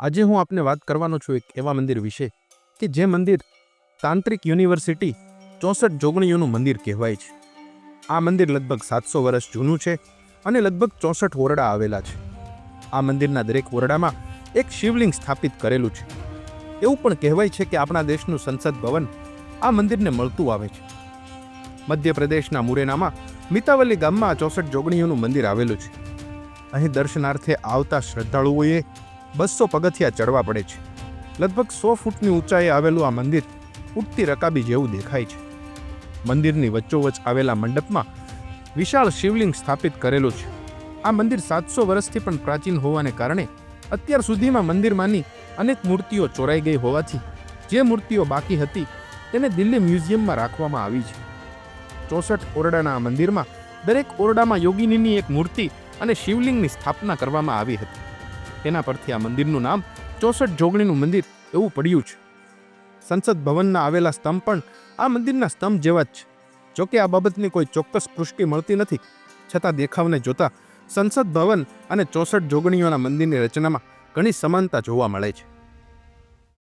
આજે હું આપને વાત કરવાનો છું એક એવા મંદિર વિશે કે જે મંદિર તાંત્રિક યુનિવર્સિટી ચોસઠ જોગણીઓનું મંદિર કહેવાય છે. આ મંદિર લગભગ સાતસો વર્ષ જૂનું છે અને લગભગ ચોસઠ ઓરડા આવેલા છે. આ મંદિરના દરેક ઓરડામાં એક શિવલિંગ સ્થાપિત કરેલું છે. એવું પણ કહેવાય છે કે આપણા દેશનું સંસદ ભવન આ મંદિરને મળતું આવે છે. મધ્યપ્રદેશના મુરેનામાં મિતાવલી ગામમાં ચોસઠ જોગણીઓનું મંદિર આવેલું છે. અહીં દર્શનાર્થે આવતા શ્રદ્ધાળુઓએ બસો પગથિયા ચડવા પડે છે. લગભગ સો ફૂટની ઊંચાઈએ આવેલું આ મંદિર ઉડતી રકાબી જેવું દેખાય છે. મંદિરની વચ્ચોવચ્ચ આવેલા મંડપમાં વિશાળ શિવલિંગ સ્થાપિત કરેલું છે. આ મંદિર સાતસો વર્ષથી પણ પ્રાચીન હોવાને કારણે અત્યાર સુધીમાં મંદિરમાંની અનેક મૂર્તિઓ ચોરાઈ ગઈ હોવાથી જે મૂર્તિઓ બાકી હતી તેને દિલ્હી મ્યુઝિયમમાં રાખવામાં આવી છે. ચોસઠ ઓરડાના આ મંદિરમાં દરેક ઓરડામાં યોગિનીની એક મૂર્તિ અને શિવલિંગની સ્થાપના કરવામાં આવી હતી. તેના પરથી આ મંદિરનું નામ ચોસઠ જોગણીનું મંદિર એવું પડ્યું છે. સંસદ ભવનના આવેલા સ્તંભ પણ આ મંદિરના સ્તંભ જેવા જ છે. જોકે આ બાબતની કોઈ ચોક્કસ પુષ્ટિ મળતી નથી. છતાં દેખાવને જોતા સંસદ ભવન અને ચોસઠ જોગણીઓના મંદિરની રચનામાં ઘણી સમાનતા જોવા મળે છે.